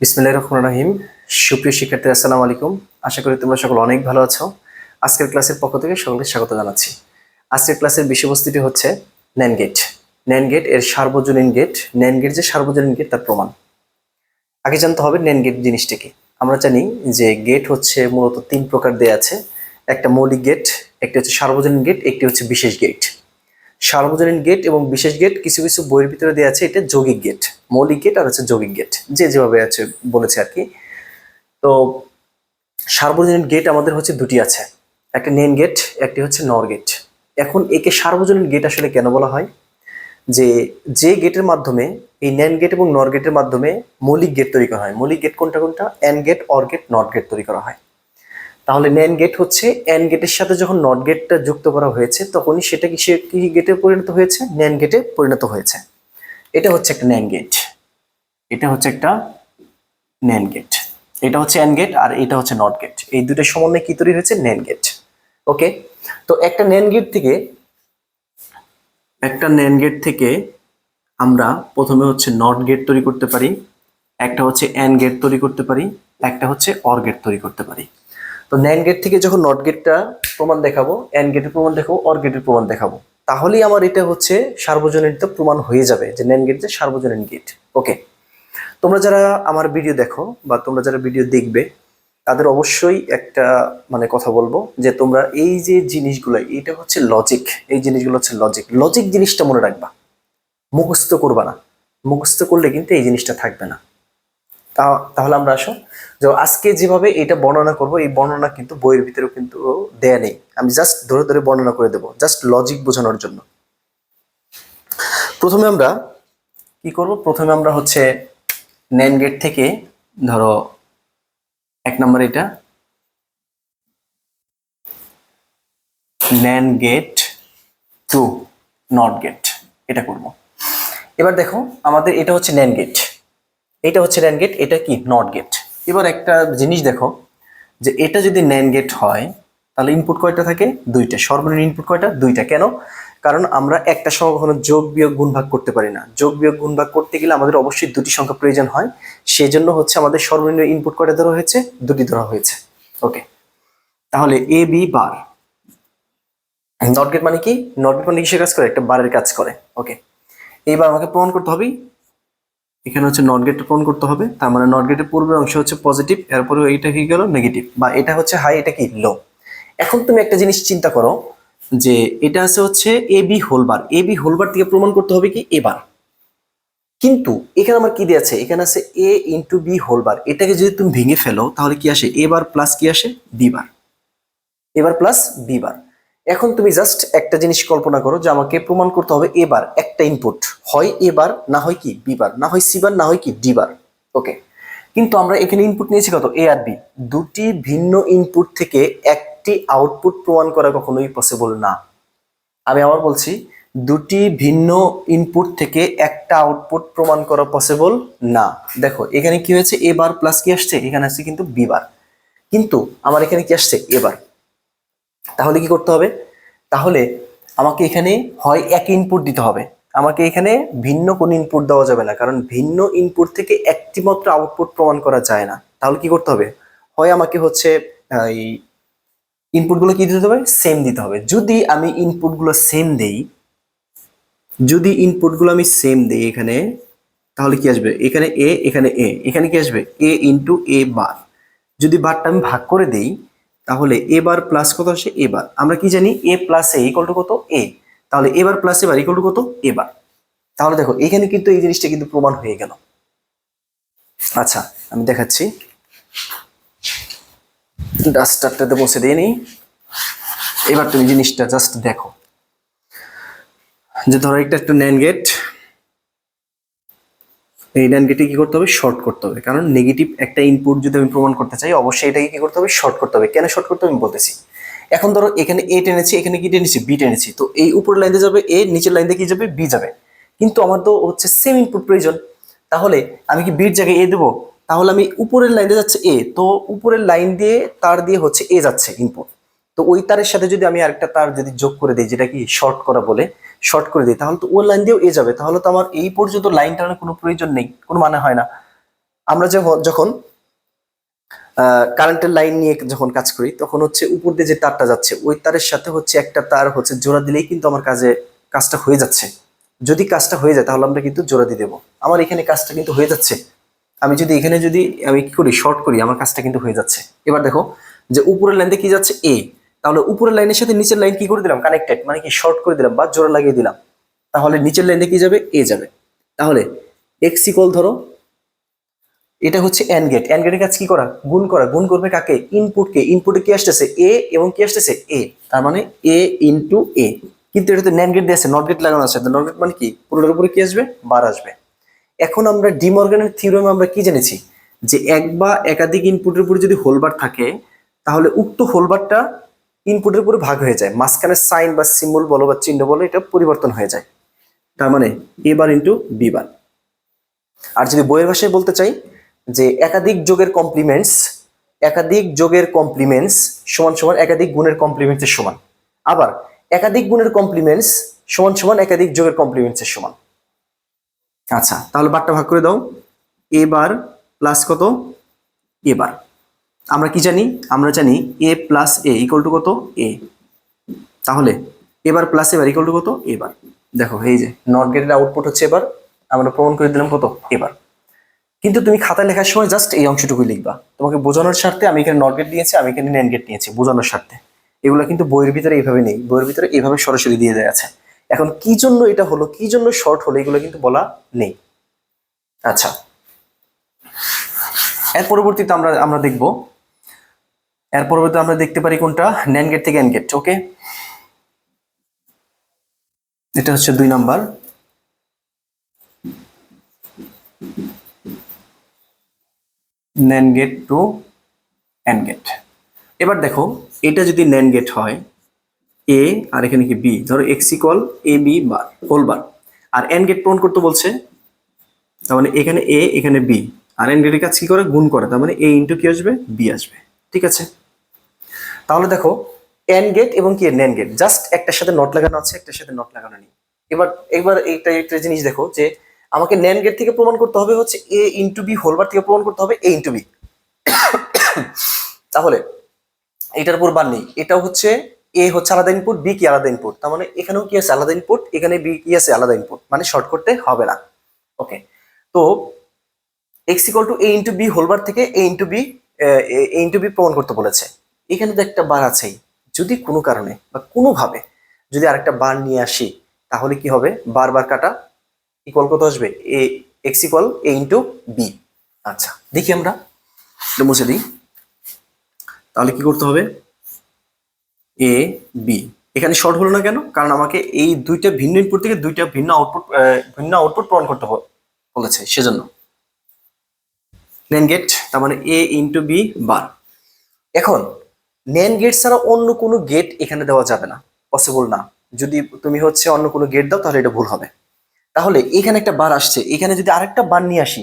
বিসমিল্লাহির রহমানির রহিম। সুপ্রিয় শিক্ষার্থী, আসসালামু আলাইকুম। আশা করি তোমরা সকল অনেক ভালো আছো। আজকের ক্লাসের পক্ষ থেকে সকলকে স্বাগত জানাচ্ছি। আজকের ক্লাসের বিষয়বস্তুটি হচ্ছে ন্যান গেট ন্যান গেটের সার্বজনীন গেট ন্যান গেট যে সার্বজনীন গেট তার প্রমাণ। আগে জানতে হবে ন্যান গেট জিনিসটা আমরা জানি যে গেট হচ্ছে মূলত তিন প্রকার দেয়া আছে। একটা মৌলিক গেট একটি হচ্ছে সার্বজনীন গেট একটি হচ্ছে বিশেষ গেট সার্বজনীন গেট এবং বিশেষ গেট কিছু কিছু বইয়ের ভিতরে দেওয়া আছে, এটা যৌগিক গেট মৌলিক গেট আর হচ্ছে যৌগিক গেট যে যেভাবে আছে বলেছে আর কি। তো সার্বজনীন গেট আমাদের হচ্ছে দুটি আছে, একটা নেন গেট একটি হচ্ছে নর গেট এখন একে সার্বজনীন গেট আসলে কেন বলা হয়? যে যে গেটের মাধ্যমে, এই ন্যান গেট এবং নর গেটের মাধ্যমে মৌলিক গেট তৈরি করা হয়। মৌলিক গেট কোনটা কোনটা? And gate or gate not gate তৈরি করা হয়। তাহলে ন্যান গেট হচ্ছে এন গেটের সাথে যখন নট গেটটা যুক্ত করা হয়েছে, তখনই সেটা কি, সে কি গেটে পরিণত হয়েছে? ন্যান গেটে পরিণত হয়েছে। এটা হচ্ছে একটা ন্যান গেট এটা হচ্ছে একটা ন্যান গেট এটা হচ্ছে এন গেট আর এটা হচ্ছে নট গেট এই দুটো সমন্বয়ে কি তৈরি হয়েছে? ন্যান গেট ওকে তো একটা ন্যান গেট থেকে, একটা ন্যান গেট থেকে আমরা প্রথমে হচ্ছে নট গেট তৈরি করতে পারি, একটা হচ্ছে এন গেট তৈরি করতে পারি, একটা হচ্ছে অর গেট তৈরি করতে পারি। তো ন্যান গেট থেকে যখন নট গেটটা প্রমাণ দেখাবো এন গেটের প্রমাণ দেখাবো অর গেটের প্রমাণ দেখাবো, তাহলেই আমার এটা হচ্ছে সার্বজনীনতা প্রমাণ হয়ে যাবে যে ন্যান গেট যে সার্বজনীন গেট ওকে তোমরা যারা আমার ভিডিও দেখো বা তোমরা যারা ভিডিও দেখবে, তাদের অবশ্যই একটা মানে কথা বলব যে তোমরা এই যে জিনিসগুলো এটা হচ্ছে লজিক এই জিনিসগুলো হচ্ছে লজিক লজিক জিনিসটা মনে রাখবা। মুখস্থ করবা না। মুখস্থ করলে কিন্তু এই জিনিসটা থাকবে না। তাহলে আমরা আসো। যে আজকে যেভাবে এটা বর্ণনা করব, এই বর্ণনা কিন্তু বইয়ের ভিতরেও কিন্তু দেয়া নেই। আমি জাস্ট ধরে ধরে বর্ণনা করে দেবো জাস্ট লজিক বোঝানোর জন্য। প্রথমে আমরা কি করব? প্রথমে আমরা হচ্ছে নেন গেট থেকে, ধরো, এক নম্বর এটা। NAND gate to not gate এটা করব। এবার দেখো, আমাদের এটা হচ্ছে ন্যান গেট এটা হচ্ছে ন্যান গেট এটা কি? নট গেট এবার একটা জিনিস দেখো, যে এটা যদি ন্যান গেট হয়, তাহলে ইনপুট কয়টা থাকে? দুইটা। সর্বনিম্ন ইনপুট কয়টা? দুইটা। কেন? কারণ আমরা একটা সংখ্যা কখনো যোগ, বিয়োগ, গুণ ভাগ করতে পারি না। যোগ, বিয়োগ, গুণ ভাগ করতে গেলে আমাদের অবশ্যই দুটি সংখ্যা প্রয়োজন হয়। সেজন্য হচ্ছে আমাদের সর্বনিম্ন ইনপুট কয়টা ধরা হয়েছে? দুটি ধরা হয়েছে। ওকে তাহলে A B bar not gate মানে কি? নট গেট মানে কিসের কাজ করে? একটা বারের কাজ করে। ওকে এইবার আমাকে প্রমাণ করতে হবে এখানে হচ্ছে নট গেটটা প্রমাণ করতে হবে, তার মানে নট গেটের পূর্বের অংশ হচ্ছে পজিটিভ এরপরে এইটা কি গেল? নেগেটিভ বা এটা হচ্ছে হাই এটা কি? লো এখন তুমি একটা জিনিস চিন্তা করো যে এটা আছে হচ্ছে A B whole bar A B whole bar থেকে প্রমাণ করতে হবে কি? এবার কিন্তু এখানে আমার কি দিয়ে আছে? এখানে আছে এ ইন্টু বি হোলবার এটাকে যদি তুমি ভেঙে ফেলো, তাহলে কি আসে? এ বার প্লাস কি আসে? বি বার এবার প্লাস বি বার এখন তুমি জাস্ট একটা জিনিস কল্পনা করো যে আমাকে প্রমাণ করতে হবে এবার একটা ইনপুট হয় এবার, না হয় কি? বি বার না হয় সি বার না হয় কি? ডিবার। ওকে কিন্তু আমরা এখানে ইনপুট নিয়েছি কত? এ আর বি দুটি ভিন্ন ইনপুট থেকে একটি আউটপুট প্রমাণ করা কখনোই পসিবল না। আমি আবার বলছি, দুটি ভিন্ন ইনপুট থেকে একটা আউটপুট প্রমাণ করা পসিবল না। দেখো, এখানে কি হয়েছে? এ বার প্লাস কি আসছে? এখানে আসছে কিন্তু বি বার কিন্তু আমার এখানে কি আসছে? এবার। তাহলে কি করতে হবে? তাহলে আমাকে এখানে হয় এক ইনপুট দিতে হবে। আমাকে এখানে ভিন্ন কোনো ইনপুট দেওয়া যাবে না, কারণ ভিন্ন ইনপুট থেকে একটি মাত্র আউটপুট প্রমাণ করা যায় না। তাহলে কি করতে হবে? হয় আমাকে হচ্ছে এই ইনপুটগুলো কি দিতে হবে? সেম দিতে হবে। যদি আমি ইনপুটগুলো সেম দেই, যদি ইনপুটগুলো আমি সেম দেই এখানে, তাহলে কি আসবে? এখানে এ এখানে এ এখানে কি আসবে? এ ইন্টু এ বার যদি বারটা আমি ভাগ করে দেই তাহলে এ বার প্লাস কত আসে? এ বার। আমরা কি জানি? A plus A equal to কত? এ তাহলে এবার প্লাস এবার ইকুয়াল টু কত? এবার তাহলে দেখো, এখানে কিন্তু এই জিনিসটা কিন্তু প্রমাণ হয়ে গেল। আচ্ছা আমি দেখাচ্ছি। ডাস্টারটাতে বসে দিয়ে নিই। এবার তুমি জিনিসটা জাস্ট দেখো। যে ধরো, একটা একটা ন্যান গেট এই গেটে কি করতে হবে? শর্ট করতে হবে। কারণ নেগেটিভ একটা ইনপুট যদি আমি প্রমাণ করতে চাই, অবশ্যই এটাকে কি করতে হবে? শর্ট করতে হবে। কেন শর্ট করতে হবে? আমি বলতেছি। এখন ধরো এখানে এ টেনেছি, এখানে কি টেনেছি? বি টেনেছি। তো এই উপরের লাইন দিয়ে যাবে এ নিচের লাইন দিয়ে কি যাবে? বি যাবে। কিন্তু আমার তো হচ্ছে সেম ইনপুট প্রয়োজন। তাহলে আমি কি বির জায়গায় এ দেবো? তাহলে আমি উপরের লাইন দিয়ে যাচ্ছে এ তো উপরের লাইন দিয়ে তার দিয়ে হচ্ছে এ যাচ্ছে ইনপুট তো ওই তারের সাথে যদি আমি আরেকটা তার যদি যোগ করে দিই, যেটা কি শর্ট করা বলে শর্ট করে দিই, তাহলে তো ওই লাইন দিয়েও এ যাবে। তাহলে তো আমার এই পর্যন্ত লাইন টানার কোনো প্রয়োজন নেই, কোনো মানে হয় না। আমরা যখন কারেন্টের লাইন নিয়ে যখন কাজ করি, তখন হচ্ছে উপর দিয়ে যে তারটা যাচ্ছে, ওই তারের সাথে হচ্ছে একটা তার হচ্ছে জোড়া দিলেই কিন্তু আমার কাজে, কাজটা হয়ে যাচ্ছে। যদি কাজটা হয়ে যায়, তাহলে আমরা কিন্তু জোড়া দিয়ে দেবো। আমার এখানে কাজটা কিন্তু হয়ে যাচ্ছে। আমি যদি এখানে যদি আমি কি করি শর্ট করি, আমার কাজটা কিন্তু হয়ে যাচ্ছে। এবার দেখো, যে উপরের লাইন দিয়ে কি যাচ্ছে? এ তাহলে উপরের লাইনের সাথে নিচের লাইন কি করে দিলাম? কানেক্টেড মানে কি শর্ট করে দিলাম বা জোড়া লাগিয়ে দিলাম। তাহলে নিচের লাইনে কি যাবে? এ যাবে। তাহলে এক্স ইকল ধরো, এটা হচ্ছে এন গেট এন গেটের কাজ কি করা? গুণ করা। গুণ করবে কাকে? ইনপুটকে ইনপুটে কি আসতেছে? এ এবং কি আসতেছে? এ তার মানে এ ইনটু এ কিন্তু এটা তো ন্যান গেট দিয়ে আছে নট গেট লাগানো আছে। নট গেট মানে কি? পুরোটার উপরে কি আসবে? বার আসবে। এখন আমরা ডিমর্গানের থিওরামে আমরা কি জেনেছি? যে এক বা একাধিক ইনপুটের উপরে যদি হোলবার থাকে, তাহলে উক্ত হোলবারটা ইনপুটের উপরে ভাগ হয়ে যায়। মাঝখানে সাইন বা সিম্বল বলো বা চিহ্ন বলো, এটা পরিবর্তন হয়ে যায়। তার মানে এ বার ইন্টু বি বার আর যদি বইয়ের ভাষায় বলতে চাই, যে একাধিক যোগের কমপ্লিমেন্টস একাধিক যোগের কমপ্লিমেন্টস সমান সমান একাধিক গুণের কমপ্লিমেন্টসের সমান। আবার একাধিক গুণের কমপ্লিমেন্টস সমান সমান একাধিক যোগের কমপ্লিমেন্টসের সমান। আচ্ছা তাহলে বারটা ভাগ করে দাও। এ বার প্লাস কত? এ বার আমরা কি জানি? আমরা জানি A plus A equal to কত? এ তাহলে, এবার প্লাস এবার ইকুয়াল টু কত? এবার। দেখো, এই যে নট গেটের আউটপুট হচ্ছে এবার। আমরা প্রমাণ করে দিলাম কত? এবার। কিন্তু তুমি খাতায় লেখার সময় জাস্ট এই অংশটুকুই লিখবা। তোমাকে বোঝানোর স্বার্থে আমি এখানে নট গেট নিয়েছি, আমি এখানে ন্যান গেট নিয়েছি, বোঝানোর স্বার্থে। এগুলো কিন্তু বইয়ের ভিতরে এইভাবে নেই। বইয়ের ভিতরে এইভাবে সরাসরি দিয়ে দেওয়া আছে। এখন কি জন্য এটা হলো, কি জন্য শর্ট হলো, এগুলো কিন্তু বলা নেই। আচ্ছা। এর পরবর্তীতে আমরা আমরা দেখব এর পরবর্তীতে আমরা দেখতে পারি কোনটা? ন্যান গেট থেকে এন গেট ওকে এটা হচ্ছে দুই number. NAND gate to and gate এবার দেখো, এটা যদি ন্যান গেট হয় এ আর এখানে কি বি ধরো X equal A B bar whole bar R N gate পূরণ করতে বলছে, তার মানে এখানে এ এখানে বি আর এন গেটের কাজ কি করে? গুণ করে, তার মানে এ ইন্টু কি আসবে? বি আসবে। ঠিক আছে? তাহলে দেখো এন গেট এবং কি ন্যান গেট জাস্ট একটার সাথে নট লাগানো আছে, একটার সাথে নট লাগানো নেই। এবার এবার এইটা একটা জিনিস দেখো যে, আমাকে ন্যান গেট থেকে প্রমাণ করতে হবে হচ্ছে এ ইন্টু বি হোলবার থেকে প্রমাণ করতে হবে এ ইন্টু বি তাহলে, এটার উপর বার নেই। এটাও হচ্ছে এ হচ্ছে আলাদা ইনপুট বি কি আলাদা ইনপুট তার মানে এখানেও কি আছে আলাদা ইনপুট এখানে বি কি আছে আলাদা ইনপুট মানে শর্ট করতে হবে না। ওকে তো X equal to A into B whole bar থেকে A into B A into B প্রমাণ করতে বলেছে। এখানে তো একটা বার আছেই। যদি কোনো কারণে বা কোনোভাবে যদি আরেকটা বার নিয়ে আসি, তাহলে কি হবে? বারবার কাটা ইকুয়াল কত আসবে? A X equal A into B আচ্ছা দেখি আমরা। এটা মুছে দিই। তাহলে কি করতে হবে? এ বি এখানে শর্ট হলো না কেন? কারণ আমাকে এই দুইটা ভিন্ন ইনপুট থেকে দুইটা ভিন্ন আউটপুট ভিন্ন আউটপুট প্রমাণ করতে বলেছে, সেজন্য। নেন গেট তার মানে এ ইন্টু বি বার এখন নেন গেট ছাড়া অন্য কোনো গেট এখানে দেওয়া যাবে না। পসিবল না। যদি তুমি হচ্ছে অন্য কোনো গেট দাও, তাহলে এটা ভুল হবে। তাহলে এখানে একটা বার আসছে। এখানে যদি আরেকটা বার নিয়ে আসি,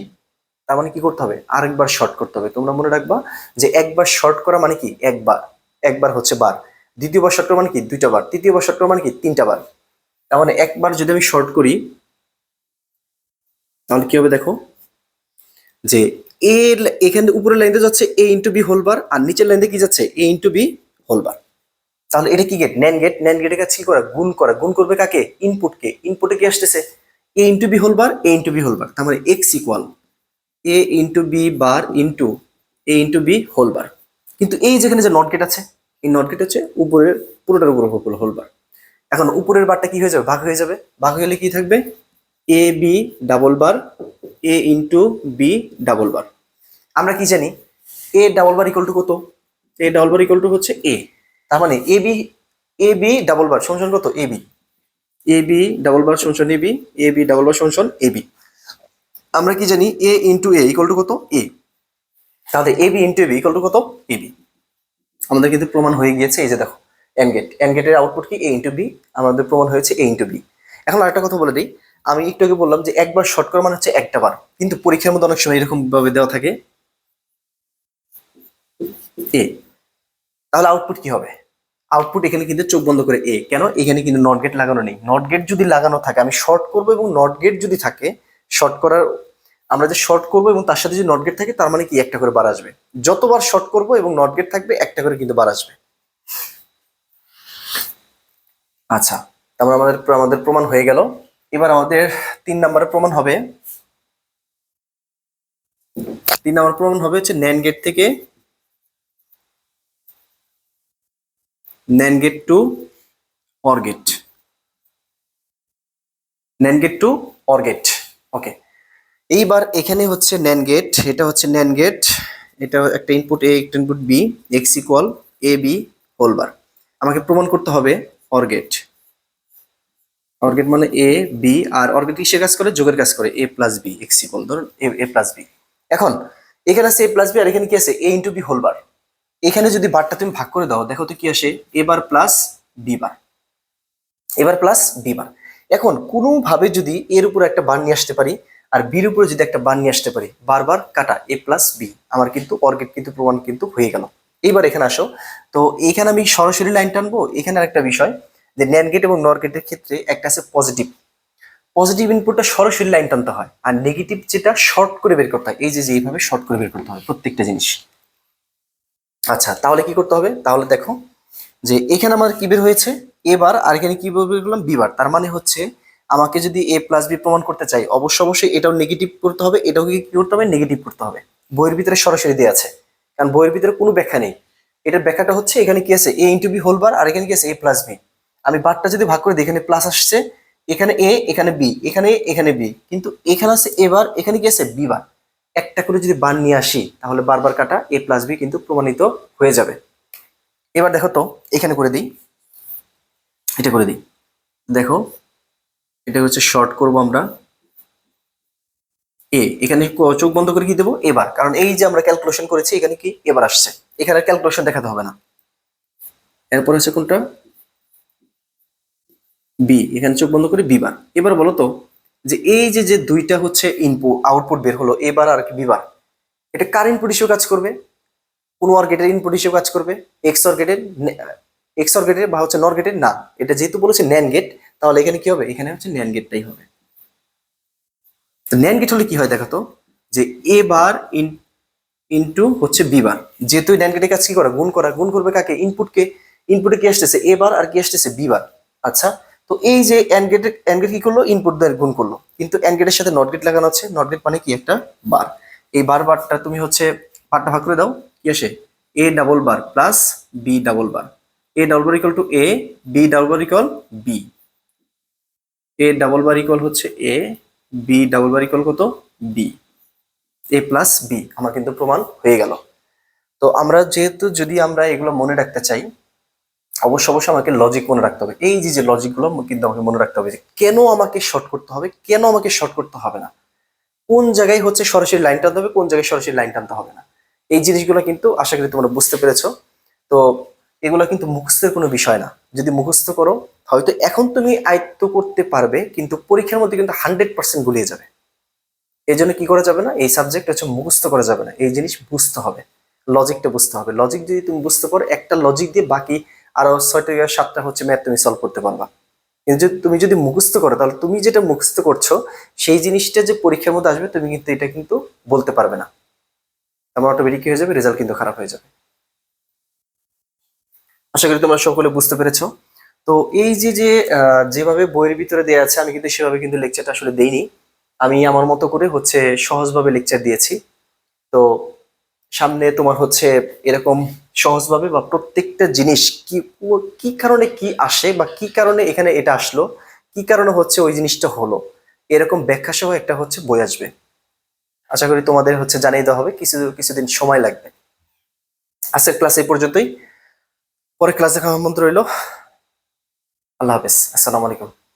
তার মানে কি করতে হবে? আরেকবার শর্ট করতে হবে। তোমরা মনে রাখবা যে একবার শর্ট করা মানে কি? একবার। একবার হচ্ছে বার দ্বিতীয়বার শর্ট করা মানে কি? দুইটা বার তৃতীয়বার শর্ট করা মানে কি? তিনটা বার তার মানে একবার যদি আমি শর্ট করি, তাহলে কি হবে দেখো? যে এ এখানে উপরের লাইনতে যাচ্ছে A into B whole bar আর নিচের লাইনতে কি যাচ্ছে? এ ইন্টু বি হোলবার তাহলে এটা কি গেট ন্যান গেট ন্যান গেটের কাছে কি করা, গুণ করা। গুণ করবে কাকে? ইনপুটকে ইনপুটে কি আসতেছে? A into B whole bar A into B whole bar তার মানে X equal A into B bar into A into B whole bar কিন্তু এই যেখানে যে নট গেট আছে, এই নট গেট হচ্ছে উপরের, পুরোটার উপর হোলবার এখন উপরের বারটা কি হয়ে যাবে? ভাগ হয়ে যাবে? ভাগ হলে কি থাকবে? A B double bar A into B double bar আমরা কি জানি? A double bar equal to কত? A double bar equal to হচ্ছে এ তার মানে A B A B double bar সমান কত? A B A B double bar সমান A B A B double bar সমান এ বি আমরা কি জানি? A into A equal to কত? এ তাহলে A B into A B equal to কত? এ বি আমাদের কিন্তু প্রমাণ হয়ে গিয়েছে, এই যে দেখো এন গেট এন গেটের আউটপুট কি? এ ইন্টু বি আমাদের প্রমাণ হয়েছে এ ইন্টু বি এখন আরেকটা কথা বলে দিই। আমি একটু আগে বললাম যে একবার শর্ট করা মানে হচ্ছে একটা বার। কিন্তু পরীক্ষার মধ্যে অনেক সময় এরকম ভাবে দেওয়া থাকে। এ তাহলে আউটপুট কি হবে? আউটপুট এখানে কিন্তু চোখ বন্ধ করে এ কেন? এখানে কিন্তু নট গেট লাগানো নেই। নট গেট যদি লাগানো থাকে, আমি শর্ট করব এবং নট গেট যদি থাকে শর্ট করার আমরা যে শর্ট করব এবং তার সাথে যদি নট গেট থাকে, তার মানে কি? একটা করে বার আসবে। যতবার শর্ট করব এবং নট গেট থাকবে, একটা করে কিন্তু বার আসবে। আচ্ছা তারপর আমাদের আমাদের প্রমাণ হয়ে গেল। এবার আমাদের তিন নম্বরের প্রমাণ হবে। তিন নম্বর প্রমাণ হবে হচ্ছে ন্যান গেট থেকে। NAND gate to or gate NAND gate to or gate okay এইবার এখানে হচ্ছে ন্যান গেট এটা হচ্ছে ন্যান গেট এটা একটা ইনপুট এ একটা input B X equal A B whole bar আমাকে প্রমাণ করতে হবে অর গেট অর গেট মানে এ বি আর অর গেট কিসের কাজ করে? যোগের কাজ করে। A plus B X equal ধরুন এ প্লাস বি এখন, এখানে আছে এ প্লাস বি আর এখানে কি আছে? A into B whole bar এখানে যদি বারটা তুমি ভাগ করে দাও, দেখো তো কি আসে? এ বার প্লাস বি বার এবার প্লাস বি বার এখন, কোনোভাবে যদি এর উপর একটা বার নিয়ে আসতে পারি, আর বির উপরে যদি একটা বার নিয়ে আসতে পারি বারবার কাটা এ প্লাস বি আমার কিন্তু অর্গেট কিন্তু প্রমাণ কিন্তু হয়ে গেল। এইবার এখানে আসো। তো এখানে আমি সরাসরি লাইন টানবো, এখানে আরেকটা বিষয়। যে ন্যান গেট এবং নর গেটের ক্ষেত্রে একটা আছে পজিটিভ পজিটিভ ইনপুটটা সরাসরি লাইন টানতে হয়, আর নেগেটিভ যেটা শর্ট করে বের করতে হয়, এই যে এইভাবে শর্ট করে বের করতে হয় প্রত্যেকটা জিনিস। আচ্ছা তাহলে কি করতে হবে? তাহলে দেখো, যে এখানে আমার কি বের হয়েছে? এবার আর এখানে কি বের করলাম? বিবার তার মানে হচ্ছে আমাকে যদি এ প্লাস বি প্রমাণ করতে চাই, অবশ্য অবশ্যই এটাও নেগেটিভ করতে হবে, এটাও কি করতে হবে? নেগেটিভ করতে হবে। বইয়ের ভিতরে সরাসরি দেওয়া আছে, কারণ বইয়ের ভিতরে কোনো ব্যাখ্যা নেই। এটার ব্যাখ্যাটা হচ্ছে এখানে কি আছে? A into B whole bar আর এখানে কি আছে? এ প্লাস বি আমি বারটা যদি ভাগ করে দিই এখানে প্লাস আসছে, এখানে এ এখানে বি এখানে এখানে বি কিন্তু এখানে আছে এবার এখানে কি আছে বি বার। একটা করে যদি বার নিয়ে আসি, তাহলে বারবার কাটা এ প্লাস বি কিন্তু প্রমাণিত হয়ে যাবে। এবার দেখো তো, এখানে করে দিই, এটা করে দিই। দেখো, এটা হচ্ছে শর্ট করব আমরা। এ এখানে চোখ বন্ধ করে কি দেবো? এবার কারণ এই যে আমরা ক্যালকুলেশন করেছি, এখানে কি? এবার আসছে। এখানে ক্যালকুলেশন দেখাতে হবে না। এরপর হচ্ছে কোনটা? বি এখানে চোখ বন্ধ করে বিবার এবার বলো তো, যে এই যে যে দুইটা হচ্ছে ইনপুট আউটপুট বের হলো, এবার আর কি বিবার এটা কার ইনপুট হিসেবে কাজ করবে? কোন অর গেটের ইনপুট হিসেবে কাজ করবে? এক্স অর গেটের এক্স অর গেটের বা হচ্ছে নর গেটের না। এটা যেহেতু বলেছে ন্যান গেট তাহলে এখানে কি হবে? এখানে হচ্ছে ন্যান গেটটাই হবে। তো ন্যান গেট হলে কি হয় দেখো তো? যে এ বার ইন ইনটু হচ্ছে বি বার। যেহেতু ন্যান গেটের কাজ কি করা? গুণ করা। গুণ করবে কাকে? ইনপুটকে ইনপুটে কি আসতেছে? এ বার আর কি আসতেছে বি বার। আচ্ছা তো এই যে অ্যান্ড গেটের অ্যান্ড গেট কি করল? ইনপুট দিয়ে গুণ করল। কিন্তু অ্যান্ড গেটের সাথে নট গেট লাগানো আছে। নট গেট মানে কি? একটা বার এই বার বারটা তুমি হচ্ছে বারটা ভাগ করে দাও। কি আসে? A double bar plus B double bar A double bar equal to A B double bar equal B A double bar equal হচ্ছে A B double bar equal কত? বি এ প্লাস বি আমার কিন্তু প্রমাণ হয়ে গেল। তো আমরা যেহেতু যদি আমরা এগুলো মনে রাখতে চাই অবশ্য অবশ্যই আমাকে লজিক মনে রাখতে হবে। এই যে যে লজিকগুলো কিন্তু আমাকে মনে রাখতে হবে যে, কেন আমাকে শর্ট করতে হবে, কেন আমাকে শর্ট করতে হবে না? কোন জায়গায় হচ্ছে সরাসরি লাইন টানতে হবে, কোন জায়গায় সরাসরি লাইন টানতে হবে না? এই জিনিসগুলো কিন্তু আশা করি তোমরা বুঝতে পেরেছ। তো এগুলো কিন্তু মুখস্থের কোনো বিষয় না। যদি মুখস্থ করো, হয়তো এখন তুমি আয়ত্ত করতে পারবে, কিন্তু পরীক্ষার মধ্যে কিন্তু হান্ড্রেড পার্সেন্ট গুলিয়ে যাবে। এই জন্য কি করা যাবে না? এই সাবজেক্ট হচ্ছে মুখস্থ করা যাবে না। এই জিনিস বুঝতে হবে। লজিকটা বুঝতে হবে। লজিক যদি তুমি বুঝতে পারো, একটা লজিক দিয়ে বাকি আরও ছয়টা সাতটা হচ্ছে ম্যাথ তুমি সলভ করতে পারবা। কিন্তু তুমি যদি মুখস্থ করো, তাহলে তুমি যেটা মুখস্থ করছ, সেই জিনিসটা যে পরীক্ষার মধ্যে আসবে, তুমি কিন্তু এটা কিন্তু বলতে পারবে না। আমার অটোমেটিক হয়ে যাবে? রেজাল্ট কিন্তু খারাপ হয়ে যাবে। আশা করি তোমরা সকলে বুঝতে পেরেছ। তো এই যে যে যেভাবে বইয়ের ভিতরে দেওয়া আছে, আমি কিন্তু সেভাবে কিন্তু লেকচারটা আসলে দেইনি। আমি আমার মতো করে হচ্ছে সহজভাবে লেকচার দিয়েছি। তো সামনে তোমার হচ্ছে এরকম সহজভাবে বা প্রত্যেকটা জিনিস কি কি কারণে কি আসে বা কি কারণে এখানে এটা আসলো? কি কারণে হচ্ছে ওই জিনিসটা হলো? এরকম ব্যাখ্যা সহ একটা হচ্ছে বই আসবে। আশা করি তোমাদের হচ্ছে জানিয়ে দেওয়া হবে, কিছু, কিছুদিন সময় লাগবে। আজকের ক্লাস এই পর্যন্তই। পরে ক্লাস দেখা আমন্ত্রণ রইল। আল্লাহ হাফেজ। আসসালামু আলাইকুম।